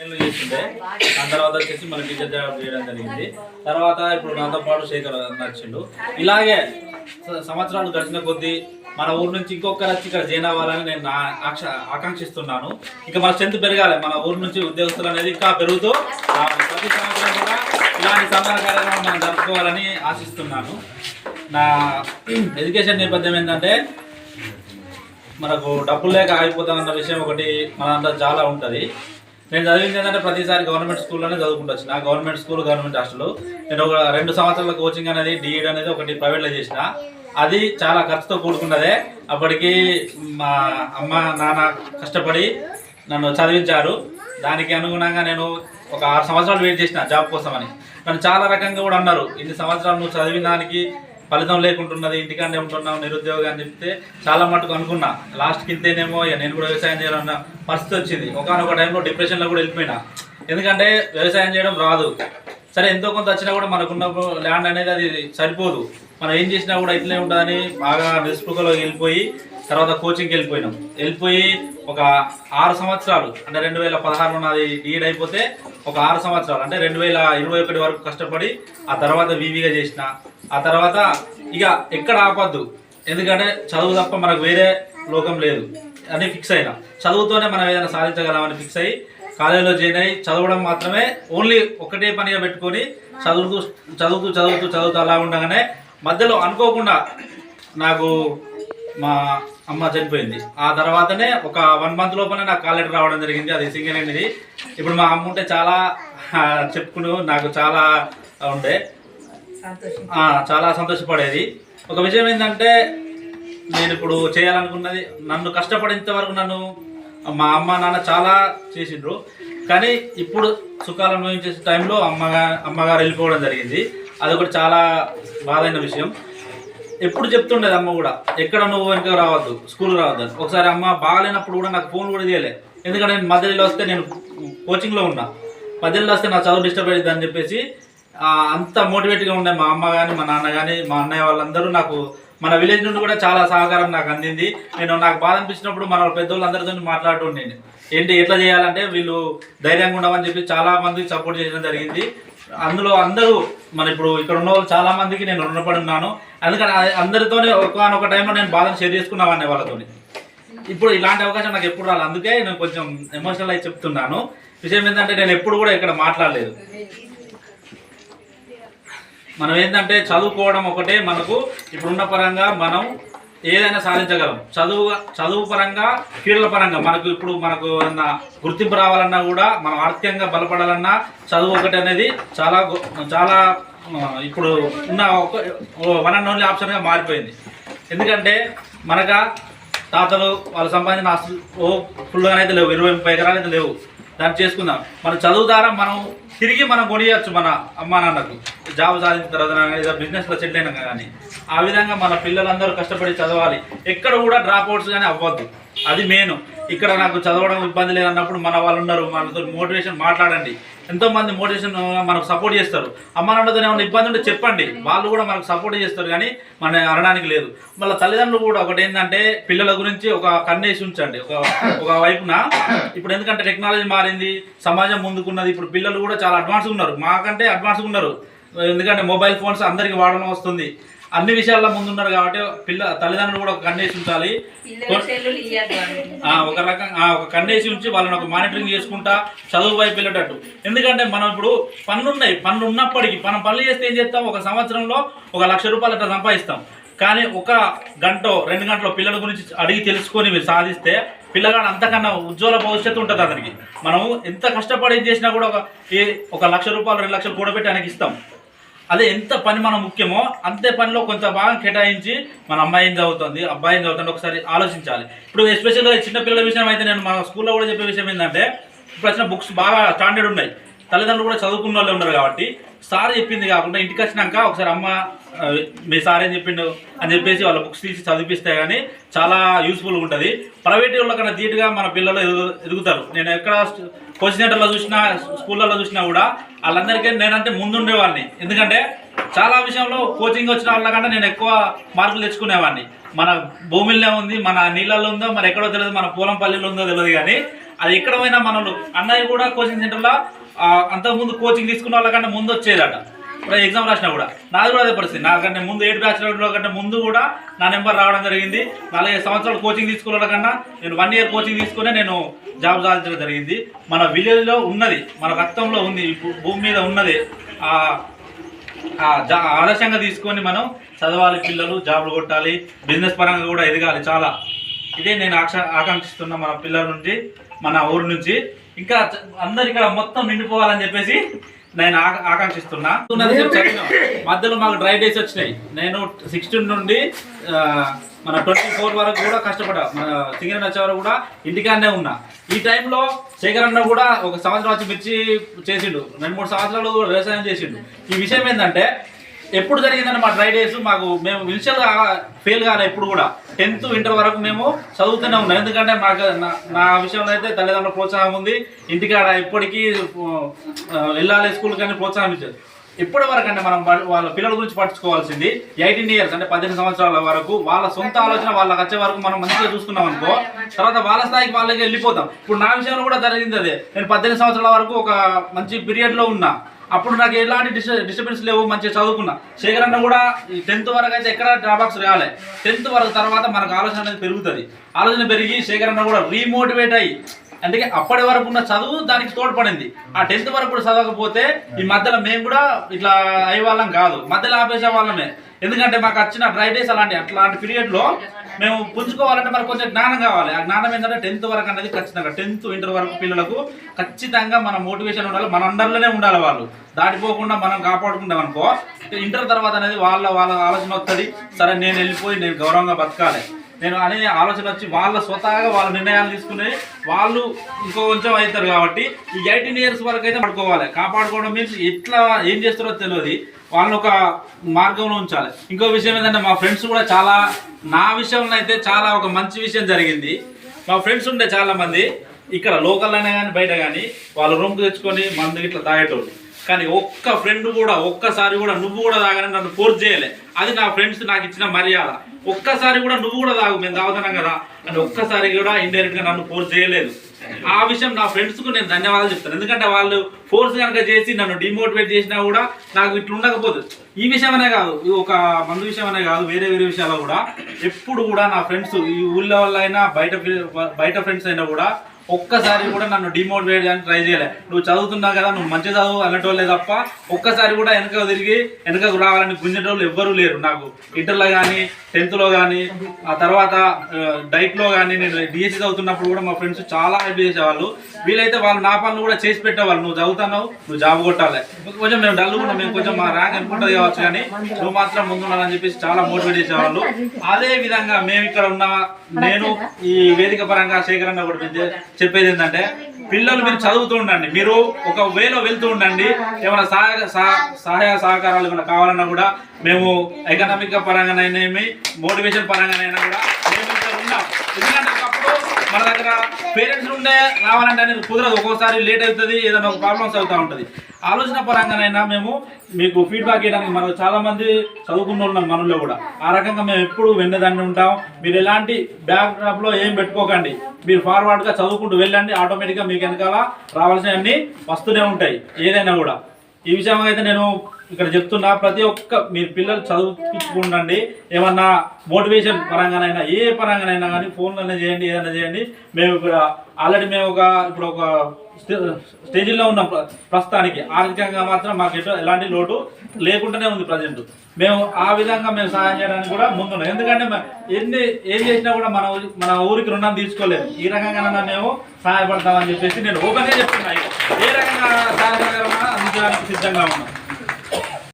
చేస్తుండే. దాని తర్వాత వచ్చేసి మన టీచర్ జాబ్ చేయడం జరిగింది. తర్వాత ఇప్పుడు నాతో పాటు శేఖర్ నచ్చిండు ఇలాగే సంవత్సరాలు గడిచిన కొద్దీ మన ఊరు నుంచి ఇంకొకరు వచ్చి ఇక్కడ జాయిన్ అవ్వాలని నేను నా ఆక్ష ఆకాంక్షిస్తున్నాను. ఇంకా మన స్ట్రెంత్ పెరగాలి. మన ఊరు నుంచి ఉద్యోగస్తులు అనేది ఇంకా పెరుగుతూ ప్రతి సంవత్సరం కూడా ఇలాంటి సన్మాన కార్యక్రమం మనం జరుపుకోవాలని ఆశిస్తున్నాను. నా ఎడ్యుకేషన్ నేపథ్యం ఏంటంటే మనకు డబ్బులు లేక ఆగిపోతామన్న విషయం ఒకటి మన అంతా చాలా ఉంటుంది. నేను చదివింది ఏంటంటే ప్రతిసారి గవర్నమెంట్ స్కూల్లోనే చదువుకుంటూ వచ్చిన. గవర్నమెంట్ స్కూల్ గవర్నమెంట్ హాస్టల్ నేను ఒక రెండు సంవత్సరాల కోచింగ్ అనేది డిఈడ్ అనేది ఒకటి ప్రైవేట్లో చేసిన. అది చాలా ఖర్చుతో కూడుకున్నదే. అప్పటికి మా అమ్మ నాన్న కష్టపడి నన్ను చదివించారు. దానికి అనుగుణంగా నేను ఒక ఆరు సంవత్సరాలు వెయిట్ చేసిన జాబ్ కోసమని. నన్ను చాలా రకంగా కూడా అన్నారు. ఇన్ని సంవత్సరాలు నువ్వు చదివిన దానికి ఫలితం లేకుంటున్నది ఇంటికాడే ఉంటున్నాం నిరుద్యోగం అని చెప్తే చాలా మటుకు అనుకున్నా. లాస్ట్కి ఇంతేనేమో ఇక నేను కూడా వ్యవసాయం చేయాలన్న పరిస్థితి వచ్చింది. ఒకనొక టైంలో డిప్రెషన్లో కూడా వెళ్ళిపోయినా. ఎందుకంటే వ్యవసాయం చేయడం రాదు. సరే ఎంతో కొంత వచ్చినా కూడా మనకున్న ల్యాండ్ అనేది అది సరిపోదు. మనం ఏం చేసినా కూడా ఇట్లే ఉంటుందని బాగా నిస్పృహలో వెళ్ళిపోయి తర్వాత కోచింగ్కి వెళ్ళిపోయినాం. వెళ్ళిపోయి ఒక ఆరు సంవత్సరాలు అంటే రెండు వేల పదహారులో నాది డీడ్ అయిపోతే ఒక ఆరు సంవత్సరాలు అంటే రెండు వేల ఇరవై ఒకటి వరకు కష్టపడి ఆ తర్వాత వివిగా చేసిన ఆ తర్వాత ఇక ఎక్కడ ఆపద్దు. ఎందుకంటే చదువు తప్ప మనకు వేరే లోకం లేదు. అని ఫిక్స్ అయినా. చదువుతోనే మనం ఏదైనా సాధించగలమని ఫిక్స్ అయ్యి కాలేజీలో జాయిన్ అయ్యి చదవడం మాత్రమే ఓన్లీ ఒకటే పనిగా పెట్టుకొని చదువుతూ చదువుతూ చదువుతూ చదువుతూ అలా ఉండగానే మధ్యలో అనుకోకుండా నాకు మా అమ్మ చనిపోయింది. ఆ తర్వాతనే ఒక వన్ మంత్ లోపలనే నాకు కాల్ లెటర్ రావడం జరిగింది. అది సింగిల్ అనేది ఇప్పుడు మా అమ్మ ఉంటే చాలా ఆ, చెప్పుకుని నాకు చాలా ఉండే. చాలా సంతోషపడేది. ఒక విషయం ఏంటంటే నేను ఇప్పుడు చేయాలనుకున్నది నన్ను కష్టపడేంత వరకు నన్ను మా అమ్మ నాన్న చాలా చేసిండ్రు. కానీ ఇప్పుడు సుఖాలు అనుభవించే టైంలో అమ్మగా అమ్మగారు వెళ్ళిపోవడం జరిగింది. అది ఒకటి చాలా బాధైన విషయం. ఎప్పుడు చెప్తుండేది అమ్మ కూడా ఎక్కడ నువ్వు వెనక రావద్దు స్కూల్ రావద్దు ఒకసారి అమ్మ బాగాలేనప్పుడు కూడా నాకు ఫోన్ కూడా తీయలే. ఎందుకంటే నేను మధ్యలో వస్తే నేను కోచింగ్లో ఉన్నా. మధ్యలో వస్తే నా చదువు డిస్టర్బ్ అయ్యింది అని చెప్పేసి అంత మోటివేట్గా ఉండే మా అమ్మ కానీ మా నాన్న కానీ మా అన్నయ్య వాళ్ళందరూ నాకు మన విలేజ్ నుండి కూడా చాలా సహకారం నాకు అందింది. నేను నాకు బాధ అనిపించినప్పుడు మన పెద్దోళ్ళందరితో మాట్లాడుతూ నేను ఏంటి ఎట్లా చేయాలంటే వీళ్ళు ధైర్యంగా ఉండమని చెప్పి చాలా మందికి సపోర్ట్ చేయడం జరిగింది. అందులో అందరూ మన ఇప్పుడు ఇక్కడ ఉన్న వాళ్ళు చాలా మందికి నేను రుణపడి ఉన్నాను అందుకని అందరితోనే ఒకనొక టైంలో నేను బాధను షేర్ చేసుకున్నావాన్ని వాళ్ళతోని. ఇప్పుడు ఇలాంటి అవకాశం నాకు ఎప్పుడు రాలేదు అందుకే నేను కొంచెం ఎమోషనల్ అయి చెప్తున్నాను. విషయం ఏంటంటే నేను ఎప్పుడు కూడా ఇక్కడ మాట్లాడలేదు. మనం ఏంటంటే చదువుకోవడం ఒకటే మనకు ఇప్పుడున్న పరంగా మనం ఏదైనా సాధించగలం. చదువు చదువు పరంగా క్రీడల పరంగా మనకు ఇప్పుడు మనకు ఏదన్నా గుర్తింపు రావాలన్నా కూడా మనం ఆర్థికంగా బలపడాలన్నా చదువు ఒకటి అనేది చాలా చాలా ఇప్పుడు ఉన్న ఒక వన్ అండ్ ఓన్లీ ఆప్షన్గా మారిపోయింది. ఎందుకంటే మనక తాతలు వాళ్ళు సంపాదించిన ఆస్తులు ఓ ఫుల్గా అయితే లేవు. ఇరవై ముప్పై ఎకరాలు అయితే లేవు. దాన్ని చేసుకుందాం. మన చదువు ద్వారా మనం తిరిగి మనం కొనియచ్చు మన అమ్మా నాన్నకు. జాబ్ సాధించిన తర్వాత బిజినెస్లో సెటిల్ అయినా కానీ. ఆ విధంగా మన పిల్లలందరూ కష్టపడి చదవాలి. ఎక్కడ కూడా డ్రాప్ అవుట్స్ కానీ అవ్వద్దు. అది మెయిన్ ఇక్కడ నాకు చదవడం ఇబ్బంది లేదన్నప్పుడు మన వాళ్ళు ఉన్నారు మనతో మోటివేషన్ మాట్లాడండి. ఎంతో మంది మోటివేషన్ మనకు సపోర్ట్ చేస్తారు. అమ్మ నాన్నతో ఏమైనా ఇబ్బంది ఉంటే చెప్పండి. వాళ్ళు కూడా మనకు సపోర్ట్ చేస్తారు కానీ మన అనడానికి లేదు. మళ్ళీ తల్లిదండ్రులు కూడా ఒకటి ఏంటంటే పిల్లల గురించి ఒక కన్నేసి ఉంచండి. ఒక ఒక వైపున. ఇప్పుడు ఎందుకంటే టెక్నాలజీ మారింది సమాజం ముందుకున్నది. ఇప్పుడు పిల్లలు కూడా చాలా అడ్వాన్స్గా ఉన్నారు. మాకంటే అడ్వాన్స్గా ఉన్నారు. ఎందుకంటే మొబైల్ ఫోన్స్ అందరికి వాడడం వస్తుంది. అన్ని విషయాల్లో ముందున్నారు కాబట్టి పిల్ల తల్లిదండ్రులు కూడా ఒక కన్నేసి ఉంచాలి. ఒక రకం ఆ, ఒక కన్నేసి ఉంచి వాళ్ళని ఒక మానిటరింగ్ చేసుకుంటా చదువు వైపు వెళ్ళేటట్టు. ఎందుకంటే మనం ఇప్పుడు పనులు ఉన్నాయి పనులు ఉన్నప్పటికీ మనం పనులు చేస్తే ఏం చేస్తాం? ఒక సంవత్సరంలో ఒక లక్ష రూపాయలు అట్లా సంపాదిస్తాం. కానీ ఒక గంట రెండు గంటలో పిల్లల గురించి అడిగి తెలుసుకొని మీరు సాధిస్తే పిల్లగాడు అంతకన్నా ఉజ్వల భవిష్యత్తు ఉంటుంది అతనికి. మనం ఎంత కష్టపడి చేసినా కూడా ఒక ఒక లక్ష రూపాయలు రెండు లక్షలు కూడబెట్టి ఆయనకి ఇస్తాం. అదే ఎంత పని మనం ముఖ్యమో అంతే పనిలో కొంత భాగం కేటాయించి మన అమ్మాయి ఏం చదువుతుంది అబ్బాయి ఏం చదువుతుంది ఒకసారి ఆలోచించాలి. ఇప్పుడు ఎస్పెషల్గా చిన్నపిల్లల విషయం అయితే నేను మా స్కూల్లో కూడా చెప్పే విషయం ఏంటంటే ఇప్పుడు వచ్చిన బుక్స్ బాగా స్టాండర్డ్ ఉన్నాయి. తల్లిదండ్రులు కూడా చదువుకున్న వాళ్ళు ఉన్నారు కాబట్టి సార్ చెప్పింది కాకుండా ఇంటికి వచ్చినాక ఒకసారి అమ్మ మీ సార్ ఏం చెప్పిండు అని చెప్పేసి వాళ్ళ బుక్స్ తీసి చదివిస్తే కానీ చాలా యూస్ఫుల్గా ఉంటుంది. ప్రైవేట్ వాళ్ళ కన్నా ధీటుగా మన పిల్లలు ఎదుగుతారు. నేను ఎక్కడ కోచింగ్ సెంటర్లో చూసినా స్కూళ్ళలో చూసినా కూడా వాళ్ళందరికీ నేనంటే ముందుండేవాడిని. ఎందుకంటే చాలా విషయంలో కోచింగ్ వచ్చిన వాళ్ళకంటే నేను ఎక్కువ మార్కులు తెచ్చుకునేవాడిని. మన భూమిలో ఉంది మన నీళ్ళల్లో ఉందో మరి ఎక్కడో తెలియదు మన పొలం పల్లెల్లో ఉందో తెలియదు కానీ అది ఎక్కడ పోయినా మనలు. అన్నయ్య కూడా కోచింగ్ సెంటర్లో అంతకుముందు కోచింగ్ తీసుకున్న వాళ్ళకంటే ముందు వచ్చేదట. ఎగ్జామ్ రాసినా కూడా. నాది కూడా అదే పరిస్థితి. నాకంటే ముందు ఎయిట్ బ్యాచ్ కంటే ముందు కూడా నా నెంబర్ రావడం జరిగింది. నాలుగైదు సంవత్సరాలు కోచింగ్ తీసుకున్న కన్నా నేను వన్ ఇయర్ కోచింగ్ తీసుకునే నేను జాబ్ సాధించడం జరిగింది. మన విలేజ్లో ఉన్నది మన రక్తంలో ఉంది భూమి మీద ఉన్నది. ఆ జా- ఆదర్శంగా తీసుకొని మనం చదవాలి పిల్లలు జాబ్లు కొట్టాలి బిజినెస్ పరంగా కూడా ఎదగాలి చాలా. ఇదే నేను ఆక్ష ఆకాంక్షిస్తున్న మన పిల్లల నుంచి మన ఊరు నుంచి. ఇంకా అందరు ఇక్కడ మొత్తం నిండిపోవాలని చెప్పేసి నేను ఆక- ఆకాంక్షిస్తున్నా. మధ్యలో మాకు డ్రై డేస్ వచ్చినాయి. నేను సిక్స్టీన్ నుండి మన ట్వంటీ ఫోర్ వరకు కూడా కష్టపడ్డా. మన సింగర్ వచ్చే వరకు కూడా ఇంటికాడనే ఉన్నా. ఈ టైంలో శేఖర్ అన్న కూడా ఒక సంవత్సరం వచ్చి మిర్చి చేసిండు. రెండు మూడు సంవత్సరాలు కూడా వ్యవసాయం చేసిండు. ఈ విషయం ఏంటంటే ఎప్పుడు జరిగిందంటే మా డ్రై డేస్ మాకు మేము ఇనిషియల్గా ఫెయిల్ కాలే ఎప్పుడు కూడా. టెన్త్ ఇంటర్ వరకు మేము చదువుతూనే ఉన్నాం. ఎందుకంటే మాకు నా- విషయంలో అయితే తల్లిదండ్రుల ప్రోత్సాహం ఉంది. ఇంటికాడ ఇప్పటికీ ఆ, వెళ్ళాలి స్కూల్ కానీ ప్రోత్సాహం ఇచ్చారు. ఇప్పటి వరకు అంటే మనం వాళ్ళ పిల్లల గురించి పట్టించుకోవాల్సింది ఎయిటీన్ ఇయర్స్ అంటే పద్దెనిమిది సంవత్సరాల వరకు వాళ్ళ సొంత ఆలోచన వాళ్ళకి వచ్చే వరకు మనం మంచిగా చూసుకున్నాం అనుకో తర్వాత వాళ్ళ స్థాయికి వాళ్ళకి వెళ్ళిపోతాం. ఇప్పుడు నా విషయంలో కూడా జరిగింది అదే. నేను పద్దెనిమిది సంవత్సరాల వరకు ఒక మంచి పీరియడ్లో ఉన్నా. అప్పుడు నాకు ఎలాంటి డిస్ట డిస్టర్బెన్స్ లేవు మంచిగా చదువుకున్నా. శేఖర్ అన్న కూడా టెన్త్ వరకు అయితే ఎక్కడ డ్రాబాక్స్ రాలే. టెన్త్ వరకు తర్వాత మనకు ఆలోచన అనేది పెరుగుతుంది. ఆలోచన పెరిగి శేఖర్ అన్న కూడా రీమోటివేట్ అయ్యి అందుకే అప్పటి వరకు ఉన్న చదువు దానికి తోడ్పడింది. ఆ టెన్త్ వరకు కూడా చదవకపోతే ఈ మధ్యలో మేము కూడా ఇట్లా అయ్యే వాళ్ళం కాదు. మధ్యలో ఆపేసే వాళ్ళమే. ఎందుకంటే మాకు వచ్చిన డ్రై డేస్ అలాంటి అట్లాంటి పీరియడ్లో మేము పుంజుకోవాలంటే మనకు కొంచెం జ్ఞానం కావాలి. ఆ జ్ఞానం ఏంటంటే టెన్త్ వరకు అనేది ఖచ్చితంగా. టెన్త్ ఇంటర్ వరకు పిల్లలకు ఖచ్చితంగా మన మోటివేషన్ ఉండాలి. మన అండర్లోనే ఉండాలి వాళ్ళు. దాటిపోకుండా మనం కాపాడుకుంటాం అనుకో ఇంటర్ తర్వాత అనేది వాళ్ళ వాళ్ళ ఆలోచన వస్తుంది సరే నేను వెళ్ళిపోయి నేను గౌరవంగా బతకాలి. నేను అనే ఆలోచన వచ్చి వాళ్ళ స్వతహాగా వాళ్ళ నిర్ణయాలు తీసుకుని వాళ్ళు ఇంకో కొంచెం అవుతారు కాబట్టి ఈ ఎయిటీన్ ఇయర్స్ వరకు అయితే పడుకోవాలి. కాపాడుకోవడం మీన్స్ ఎట్లా ఏం చేస్తారో తెలియదు. వాళ్ళని ఒక మార్గంలో ఉంచాలి. ఇంకో విషయం ఏంటంటే మా ఫ్రెండ్స్ కూడా చాలా నా విషయంలో అయితే చాలా ఒక మంచి విషయం జరిగింది. మా ఫ్రెండ్స్ ఉండే చాలా మంది. ఇక్కడ లోకల్ అయినా కానీ బయట కానీ వాళ్ళ రూమ్కి తెచ్చుకొని మందు ఇట్లా తాగేటోళ్ళు. కానీ ఒక్క ఫ్రెండ్ కూడా ఒక్కసారి కూడా నువ్వు కూడా తాగని నన్ను ఫోర్స్ చేయలే. అది నా ఫ్రెండ్స్ నాకు ఇచ్చిన మర్యాద. ఒక్కసారి కూడా నువ్వు కూడా తాగు మేము తాగుతున్నాం కదా అని ఒక్కసారి కూడా ఇండైరెక్ట్గా నన్ను ఫోర్స్ చేయలేదు. ఆ విషయం నా ఫ్రెండ్స్కు నేను ధన్యవాదాలు చెప్తాను. ఎందుకంటే వాళ్ళు ఫోర్స్ కనుక చేసి నన్ను డిమోటివేట్ చేసినా కూడా నాకు ఇట్లా ఉండకపోదు. ఈ విషయమనే కాదు ఈ ఒక మందు విషయమనే కాదు వేరే వేరే విషయాల్లో కూడా ఎప్పుడు కూడా నా ఫ్రెండ్స్ ఈ ఊళ్ళో వాళ్ళ అయినా బయట బయట ఫ్రెండ్స్ అయినా కూడా ఒక్కసారి కూడా నన్ను డిమోటివేట్ చేయడానికి ట్రై చేయలే. నువ్వు చదువుతున్నావు కదా నువ్వు మంచి చదువు అనేటోళ్ళే తప్ప ఒక్కసారి కూడా వెనక తిరిగి వెనకకు రావాలని గుంజేటోళ్ళు ఎవ్వరూ లేరు నాకు. ఇంటర్లో కానీ టెన్త్లో కానీ ఆ తర్వాత డైట్లో కానీ నేను డిఎస్సి చదువుతున్నప్పుడు కూడా మా ఫ్రెండ్స్ చాలా హెల్ప్ చేసేవాళ్ళు. వీలైతే వాళ్ళు నా పనులు కూడా చేసి పెట్టేవాళ్ళు. నువ్వు చదువుతున్నావు నువ్వు జాబ్ కొట్టాలి. కొంచెం మేము డల్ కూడా మేము కొంచెం మా ర్యాంక్ అనుకుంటుంది కావచ్చు కానీ నువ్వు మాత్రం ముందున్నానని చెప్పేసి చాలా మోటివేట్ చేసేవాళ్ళు. అదే విధంగా మేము ఇక్కడ ఉన్న నేను ఈ వేదిక పరంగా సేకరణ కూడా చెప్పేది ఏంటంటే పిల్లలు మీరు చదువుతూ ఉండండి. మీరు ఒక వేలో వెళ్తూ ఉండండి. ఏమైనా సహాయ సహ- సహాయ సహకారాలు ఏమైనా కావాలన్నా కూడా మేము ఎకనామిక్ పరంగానైనా మోటివేషన్ పరంగానైనా కూడా మేము ఇక్కడ ఉన్నాం. ఎందుకంటే ఒకప్పుడు మన దగ్గర పేరెంట్స్ ఉండే రావాలంటే అనేది కుదరదు. ఒక్కోసారి లేట్ అవుతుంది ఏదైనా ఒక ప్రాబ్లమ్స్ అవుతూ ఉంటుంది. ఆలోచన పరంగానైనా మేము మీకు ఫీడ్బ్యాక్ ఇవ్వడానికి మనం చాలా మంది చదువుకున్న ఉన్నాం మనలో కూడా. ఆ రకంగా మేము ఎప్పుడు వెన్నదాన్ని ఉంటాం. మీరు ఎలాంటి బ్యాక్ డ్రాప్లో ఏం పెట్టుకోకండి. మీరు ఫార్వర్డ్గా చదువుకుంటూ వెళ్ళండి. ఆటోమేటిక్గా మీకు వెనకాల రావాల్సినవన్నీ వస్తూనే ఉంటాయి. ఏదైనా కూడా. ఈ విషయంగా అయితే నేను ఇక్కడ చెప్తున్నా ప్రతి ఒక్క మీ పిల్లలు చదువుకుండండి ఏమన్నా మోటివేషన్ పరంగానైనా ఏ పరంగానైనా కానీ ఫోన్లోనే చేయండి ఏదైనా చేయండి. మేము ఇక్కడ ఆల్రెడీ మేము ఒక ఇప్పుడు ఒక స్టే- స్టేజీలో ఉన్నాం ప్రస్తుతానికి. ఆర్థికంగా మాత్రం మాకు ఎటు ఎలాంటి లోటు లేకుండానే ఉంది ప్రజెంట్. మేము ఆ విధంగా మేము సహాయం చేయడానికి కూడా ముందున్నాం. ఎందుకంటే ఎన్ని ఏం చేసినా కూడా మన ఊరి- మన ఊరికి రుణం తీసుకోలేదు. ఈ రకంగా మేము సహాయపడతామని చెప్పేసి నేను ఓపెన్గా చెప్తున్నా. ఏ రకంగా సహాయపడగలమా? అందించడానికి సిద్ధంగా ఉన్నాం.